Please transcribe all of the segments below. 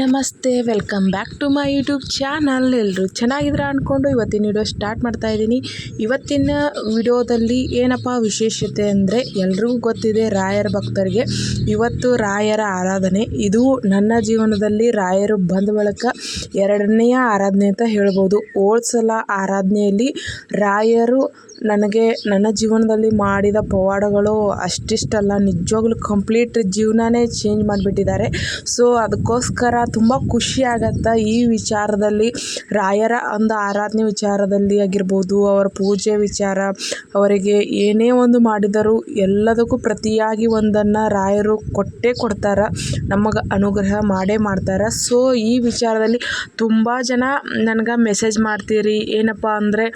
ನಮಸ್ತೆ welcome back to my YouTube channel ಎಲ್ಲರೂ ಚೆನ್ನಾಗಿದ್ರೆ ಅಂದ್ಕೊಂಡು ಇವತ್ತಿನ ವಿಡಿಯೋ ಸ್ಟಾರ್ಟ್ ಮಾಡ್ತಾ ಇದ್ದೀನಿ. ಇವತ್ತಿನ ವಿಡಿಯೋದಲ್ಲಿ ಏನಪ್ಪ ವಿಶೇಷತೆ ಅಂದರೆ ಎಲ್ರಿಗೂ ಗೊತ್ತಿದೆ ರಾಯರ ಭಕ್ತರಿಗೆ. ಇವತ್ತು ರಾಯರ ಆರಾಧನೆ. ಇದು ನನ್ನ ಜೀವನದಲ್ಲಿ ರಾಯರು ಬಂದ ಬಳಿಕ ಎರಡನೆಯ ಆರಾಧನೆ ಅಂತ ಹೇಳ್ಬೋದು. ಸಲ ಆರಾಧನೆಯಲ್ಲಿ ರಾಯರು ನನಗೆ ನನ್ನ ಜೀವನದಲ್ಲಿ ಮಾಡಿದ ಪವಾಡಗಳು ಅಷ್ಟಿಷ್ಟಲ್ಲ. ನಿಜವಾಗ್ಲೂ ಕಂಪ್ಲೀಟ್ ಜೀವನನೇ ಚೇಂಜ್ ಮಾಡಿಬಿಟ್ಟಿದ್ದಾರೆ. ಸೊ ಅದಕ್ಕೋಸ್ಕರ ತುಂಬ ಖುಷಿ ಆಗತ್ತೆ ಈ ವಿಚಾರದಲ್ಲಿ. ರಾಯರ ಒಂದು ಆರಾಧನೆ ವಿಚಾರದಲ್ಲಿ ಆಗಿರ್ಬೋದು, ಅವರ ಪೂಜೆ ವಿಚಾರ, ಅವರಿಗೆ ಏನೇ ಒಂದು ಮಾಡಿದರೂ ಎಲ್ಲದಕ್ಕೂ ಪ್ರತಿಯಾಗಿ ಒಂದನ್ನು ರಾಯರು ಕೊಟ್ಟೇ ಕೊಡ್ತಾರೆ, ನಮಗೆ ಅನುಗ್ರಹ ಮಾಡೇ ಮಾಡ್ತಾರೆ. ಸೊ ಈ ವಿಚಾರದಲ್ಲಿ ತುಂಬ ಜನ ನನಗೆ ಮೆಸೇಜ್ ಮಾಡ್ತೀರಿ, ಏನಪ್ಪ ಅಂದರೆ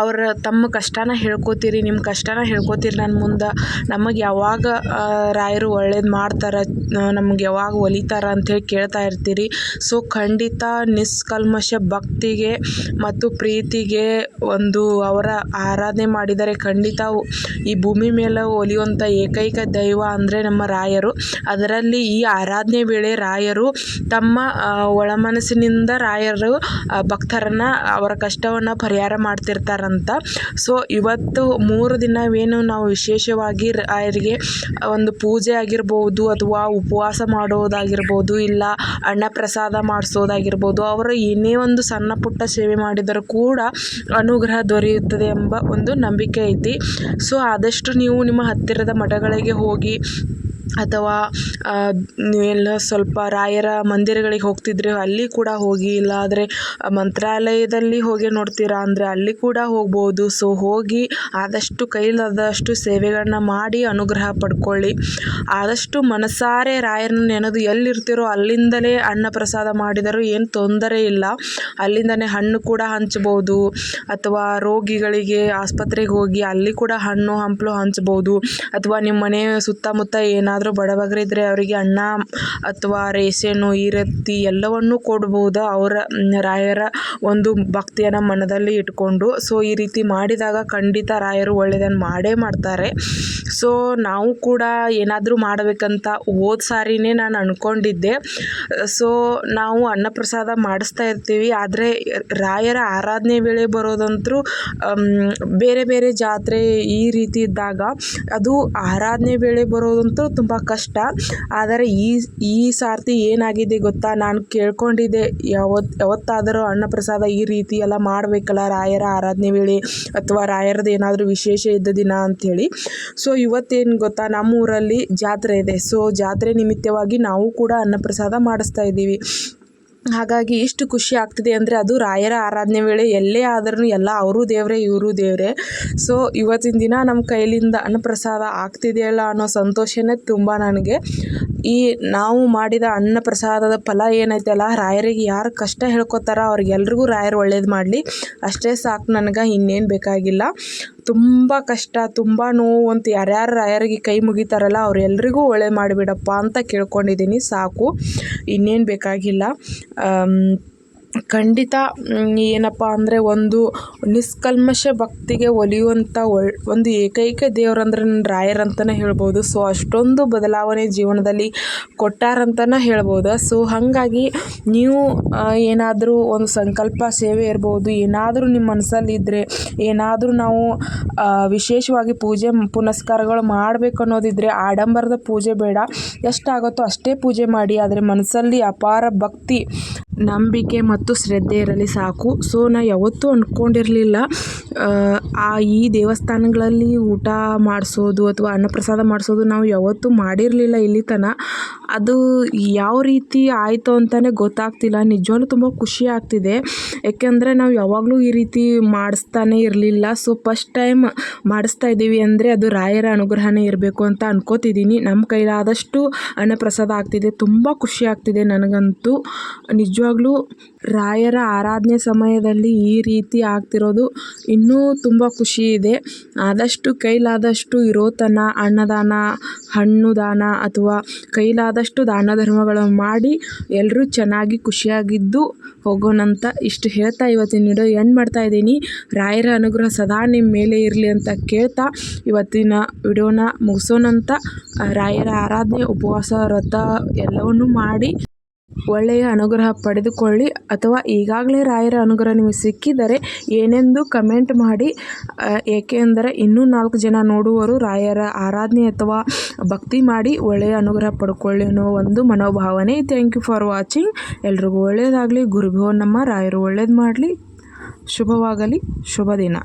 ಅವ್ರ ತಮ್ಮ ಕಷ್ಟನ ಹೇಳ್ಕೊತೀರಿ ನಿಮ್ಮ ಕಷ್ಟನ ಹೇಳ್ಕೊತೀರಿ ನನ್ನ ಮುಂದೆ ನಮಗೆ ಯಾವಾಗ ರಾಯರು ಒಳ್ಳೇದು ಮಾಡ್ತಾರೆ ನಮ್ಗೆ ಯಾವಾಗ ಒಲಿತಾರೆ ಅಂಥೇಳಿ ಕೇಳ್ತಾ ಇರ್ತೀರಿ. ಸೊ ಖಂಡಿತ ನಿಷ್ಕಲ್ಮಶ ಭಕ್ತಿಗೆ ಮತ್ತು ಪ್ರೀತಿಗೆ ಒಂದು ಅವರ ಆರಾಧನೆ ಮಾಡಿದರೆ ಖಂಡಿತ ಈ ಭೂಮಿ ಮೇಲೆ ಒಲಿಯುವಂಥ ಏಕೈಕ ದೈವ ಅಂದರೆ ನಮ್ಮ ರಾಯರು. ಅದರಲ್ಲಿ ಈ ಆರಾಧನೆ ವೇಳೆ ರಾಯರು ತಮ್ಮ ಒಳಮನಸ್ಸಿನಿಂದ ರಾಯರು ಭಕ್ತರನ್ನು ಅವರ ಕಷ್ಟವನ್ನು ಪರಿಹಾರ ಮಾಡ್ತಿರ್ತಾರಂತ ಸೊ ಇವತ್ತು ಮೂರು ದಿನವೇನು ನಾವು ವಿಶೇಷವಾಗಿ ಅವರಿಗೆ ಒಂದು ಪೂಜೆ ಆಗಿರ್ಬೋದು ಅಥವಾ ಉಪವಾಸ ಮಾಡೋದಾಗಿರ್ಬೋದು, ಇಲ್ಲ ಅನ್ನ ಪ್ರಸಾದ ಮಾಡಿಸೋದಾಗಿರ್ಬೋದು, ಅವರು ಏನೇ ಒಂದು ಸಣ್ಣ ಪುಟ್ಟ ಸೇವೆ ಮಾಡಿದರೂ ಕೂಡ ಅನುಗ್ರಹ ದೊರೆಯುತ್ತದೆ ಎಂಬ ಒಂದು ನಂಬಿಕೆ ಐತಿ. ಸೊ ಆದಷ್ಟು ನೀವು ನಿಮ್ಮ ಹತ್ತಿರದ ಮಠಗಳಿಗೆ ಹೋಗಿ ಅಥವಾ ಎಲ್ಲ ಸ್ವಲ್ಪ ರಾಯರ ಮಂದಿರಗಳಿಗೆ ಹೋಗ್ತಿದ್ರೆ ಅಲ್ಲಿ ಕೂಡ ಹೋಗಿ, ಇಲ್ಲಾದರೆ ಮಂತ್ರಾಲಯದಲ್ಲಿ ಹೋಗಿ ನೋಡ್ತೀರಾ ಅಂದರೆ ಅಲ್ಲಿ ಕೂಡ ಹೋಗ್ಬೋದು. ಸೊ, ಹೋಗಿ ಆದಷ್ಟು ಕೈಲಾದಷ್ಟು ಸೇವೆಗಳನ್ನ ಮಾಡಿ ಅನುಗ್ರಹ ಪಡ್ಕೊಳ್ಳಿ. ಆದಷ್ಟು ಮನಸಾರೆ ರಾಯರನ್ನು ನೆನೆದು ಎಲ್ಲಿರ್ತೀರೋ ಅಲ್ಲಿಂದಲೇ ಅನ್ನ ಪ್ರಸಾದ ಮಾಡಿದರೂ ಏನು ತೊಂದರೆ ಇಲ್ಲ. ಅಲ್ಲಿಂದಲೇ ಹಣ್ಣು ಕೂಡ ಹಂಚ್ಬೋದು. ಅಥವಾ ರೋಗಿಗಳಿಗೆ ಆಸ್ಪತ್ರೆಗೆ ಹೋಗಿ ಅಲ್ಲಿ ಕೂಡ ಹಣ್ಣು, ಹಂಪಲು ಹಂಚ್ಬೋದು. ಅಥವಾ ನಿಮ್ಮ ಮನೆ ಸುತ್ತಮುತ್ತ ಏನಾದರೂ ಬಡಬಗ್ರು ಇದ್ದರೆ ಅವರಿಗೆ ಅನ್ನ ಅಥವಾ ರೇಷನ್ನು ಈ ರೀತಿ ಎಲ್ಲವನ್ನೂ ಕೊಡ್ಬೋದು ಅವರ ರಾಯರ ಒಂದು ಭಕ್ತಿಯನ್ನು ಮನದಲ್ಲಿ ಇಟ್ಕೊಂಡು. ಸೊ ಈ ರೀತಿ ಮಾಡಿದಾಗ ಖಂಡಿತ ರಾಯರು ಒಳ್ಳೆಯದನ್ನು ಮಾಡೇ ಮಾಡ್ತಾರೆ. ಸೊ ನಾವು ಕೂಡ ಏನಾದರೂ ಮಾಡಬೇಕಂತ ಹೋದ ಸಾರಿನೇ ನಾನು ಅಂದ್ಕೊಂಡಿದ್ದೆ ಸೊ ನಾವು ಅನ್ನಪ್ರಸಾದ ಮಾಡಿಸ್ತಾ ಇರ್ತೀವಿ. ಆದರೆ ರಾಯರ ಆರಾಧನೆ ವೇಳೆ ಬರೋದಂತೂ ಬೇರೆ ಬೇರೆ ಜಾತ್ರೆ ಈ ರೀತಿ ಇದ್ದಾಗ ಅದು ಆರಾಧನೆ ವೇಳೆ ಬರೋದಂತೂ ತುಂಬ ಕಷ್ಟ. ಆದರೆ ಈ ಈ ಸಾರ್ತಿ ಏನಾಗಿದೆ ಗೊತ್ತಾ? ನಾನು ಕೇಳ್ಕೊಂಡಿದ್ದೆ. ಯಾವತ್ತು ಯಾವತ್ತಾದರೂ ಅನ್ನಪ್ರಸಾದ ಈ ರೀತಿ ಎಲ್ಲ ಮಾಡಬೇಕಲ್ಲ? ರಾಯರ ಆರಾಧನೆ ವೇಳೆ ಅಥವಾ ರಾಯರದ್ದು ಏನಾದರೂ ವಿಶೇಷ ಇದ್ದ ದಿನ ಅಂಥೇಳಿ. ಸೊ ಇವತ್ತೇನು ಗೊತ್ತಾ? ನಮ್ಮೂರಲ್ಲಿ ಜಾತ್ರೆ ಇದೆ. ಸೊ ಜಾತ್ರೆ ನಿಮಿತ್ತವಾಗಿ ನಾವು ಕೂಡ ಅನ್ನಪ್ರಸಾದ ಮಾಡಿಸ್ತಾ ಇದ್ದೀವಿ. ಹಾಗಾಗಿ ಎಷ್ಟು ಖುಷಿ ಆಗ್ತಿದೆ ಅಂದರೆ ಅದು ರಾಯರ ಆರಾಧನೆ ವೇಳೆ ಎಲ್ಲೇ ಆದ್ರೂ ಎಲ್ಲ ಅವರು ದೇವರೇ, ಇವರು ದೇವರೇ. ಸೊ ಇವತ್ತಿನ ದಿನ ನಮ್ಮ ಕೈಲಿಂದ ಅನ್ನಪ್ರಸಾದ ಆಗ್ತಿದೆಯಲ್ಲ ಅನ್ನೋ ಸಂತೋಷನೇ ತುಂಬ ನನಗೆ. ಈ ನಾವು ಮಾಡಿದ ಅನ್ನ ಪ್ರಸಾದದ ಫಲ ಏನೈತಲ್ಲ ರಾಯರಿಗೆ ಯಾರು ಕಷ್ಟ ಹೇಳ್ಕೊತಾರೋ ಅವ್ರಿಗೆಲ್ರಿಗೂ ರಾಯರು ಒಳ್ಳೇದು ಮಾಡಲಿ. ಅಷ್ಟೇ ಸಾಕು, ನನಗೆ ಇನ್ನೇನು ಬೇಕಾಗಿಲ್ಲ. ತುಂಬ ಕಷ್ಟ, ತುಂಬ ನೋವು ಅಂತ ಯಾರ್ಯಾರು ರಾಯರಿಗೆ ಕೈ ಮುಗಿತಾರಲ್ಲ ಅವರೆಲ್ಲರಿಗೂ ಒಳ್ಳೆ ಮಾಡಿಬಿಡಪ್ಪ ಅಂತ ಕೇಳ್ಕೊಂಡಿದ್ದೀನಿ, ಸಾಕು. ಇನ್ನೇನು ಬೇಕಾಗಿಲ್ಲ. ಖಂಡಿತ ಏನಪ್ಪ ಅಂದರೆ ಒಂದು ನಿಷ್ಕಲ್ಮಶ ಭಕ್ತಿಗೆ ಒಲಿಯುವಂಥ ಒಳ್, ಒಂದು ಏಕೈಕ ದೇವರಂದ್ರೆ ನನ್ನ ರಾಯರಂತಲೇ ಹೇಳ್ಬೋದು. ಸೊ ಅಷ್ಟೊಂದು ಬದಲಾವಣೆ ಜೀವನದಲ್ಲಿ ಕೊಟ್ಟಾರಂತಲೇ ಹೇಳ್ಬೋದು. ಸೊ ಹಾಗಾಗಿ ನೀವು ಏನಾದರೂ ಒಂದು ಸಂಕಲ್ಪ ಸೇವೆ ಇರ್ಬೋದು, ಏನಾದರೂ ನಿಮ್ಮ ಮನಸ್ಸಲ್ಲಿದ್ದರೆ ಏನಾದರೂ ನಾವು ವಿಶೇಷವಾಗಿ ಪೂಜೆ ಪುನಸ್ಕಾರಗಳು ಮಾಡಬೇಕು ಅನ್ನೋದಿದ್ದರೆ ಆಡಂಬರದ ಪೂಜೆ ಬೇಡ. ಎಷ್ಟಾಗುತ್ತೋ ಅಷ್ಟೇ ಪೂಜೆ ಮಾಡಿ, ಆದರೆ ಮನಸ್ಸಲ್ಲಿ ಅಪಾರ ಭಕ್ತಿ ನಂಬಿಕೆ ಮತ್ತು ಶ್ರದ್ಧೆ ಇರಲಿ ಸಾಕು. ಸೊ, ನಾ ಯಾವತ್ತೂ ಅಂದ್ಕೊಂಡಿರಲಿಲ್ಲ ಆ ಈ ದೇವಸ್ಥಾನಗಳಲ್ಲಿ ಊಟ ಮಾಡಿಸೋದು ಅಥವಾ ಅನ್ನಪ್ರಸಾದ ಮಾಡಿಸೋದು ನಾವು ಯಾವತ್ತೂ ಮಾಡಿರಲಿಲ್ಲ ಇಲ್ಲಿ ತನಕ ಅದು ಯಾವ ರೀತಿ ಆಯಿತು ಅಂತಲೇ ಗೊತ್ತಾಗ್ತಿಲ್ಲ. ನಿಜವಾಗ್ಲೂ ತುಂಬ ಖುಷಿ ಆಗ್ತಿದೆ. ಏಕೆಂದರೆ ನಾವು ಯಾವಾಗಲೂ ಈ ರೀತಿ ಮಾಡಿಸ್ತಾನೆ ಇರಲಿಲ್ಲ. ಸೊ, ಫಸ್ಟ್ ಟೈಮ್ ಮಾಡಿಸ್ತಾ ಇದ್ದೀವಿ ಅಂದರೆ ಅದು ರಾಯರ ಅನುಗ್ರಹನೇ ಇರಬೇಕು ಅಂತ ಅನ್ಕೋತಿದ್ದೀನಿ. ನಮ್ಮ ಕೈಲಾದಷ್ಟು ಅನ್ನಪ್ರಸಾದ ಆಗ್ತಿದೆ. ತುಂಬ ಖುಷಿ ಆಗ್ತಿದೆ ನನಗಂತೂ. ನಿಜವಾಗ್ಲೂ ರಾಯರ ಆರಾಧನೆ ಸಮಯದಲ್ಲಿ ಈ ರೀತಿ ಆಗ್ತಿರೋದು ಇನ್ನೂ ತುಂಬ ಖುಷಿ ಇದೆ. ಆದಷ್ಟು ಕೈಲಾದಷ್ಟು ಇರೋ ತನಕ ಅನ್ನದಾನ, ಹಣ್ಣು ದಾನ ಅಥವಾ ಕೈಲಾದಷ್ಟು ದಾನ ಧರ್ಮಗಳನ್ನು ಮಾಡಿ ಎಲ್ಲರೂ ಚೆನ್ನಾಗಿ ಖುಷಿಯಾಗಿದ್ದು ಹೋಗೋಣಂತ ಇಷ್ಟು ಹೇಳ್ತಾ ಇವತ್ತಿನ ವಿಡಿಯೋ ಎಂಡ್ ಮಾಡ್ತಾ ಇದ್ದೀನಿ. ರಾಯರ ಅನುಗ್ರಹ ಸದಾ ನಿಮ್ಮ ಮೇಲೆ ಇರಲಿ ಅಂತ ಕೇಳ್ತಾ ಇವತ್ತಿನ ವಿಡಿಯೋನ ಮುಗಿಸೋಣಂತ ರಾಯರ ಆರಾಧನೆ, ಉಪವಾಸ, ವ್ರತ ಎಲ್ಲವನ್ನೂ ಮಾಡಿ. ಒಳ್ಳೆಯ ಅನುಗ್ರಹ ಪಡೆದುಕೊಳ್ಳಿ ಅಥವಾ ಈಗಾಗಲೇ ರಾಯರ ಅನುಗ್ರಹ ನಿಮಗೆ ಸಿಕ್ಕಿದರೆ ಏನೆಂದು ಕಮೆಂಟ್ ಮಾಡಿ. ಏಕೆಂದರೆ ಇನ್ನೂ ನಾಲ್ಕು ಜನ ನೋಡುವರು, ರಾಯರ ಆರಾಧನೆ ಅಥವಾ ಭಕ್ತಿ ಮಾಡಿ ಒಳ್ಳೆಯ ಅನುಗ್ರಹ ಪಡ್ಕೊಳ್ಳಿ ಅನ್ನೋ ಒಂದು ಮನೋಭಾವನೆ. ಥ್ಯಾಂಕ್ ಯು ಫಾರ್ ವಾಚಿಂಗ್ ಎಲ್ರಿಗೂ ಒಳ್ಳೆಯದಾಗಲಿ. ಗುರುಭೋ ನಮ್ಮ ರಾಯರು ಒಳ್ಳೇದು ಮಾಡಲಿ. ಶುಭವಾಗಲಿ. ಶುಭ ದಿನ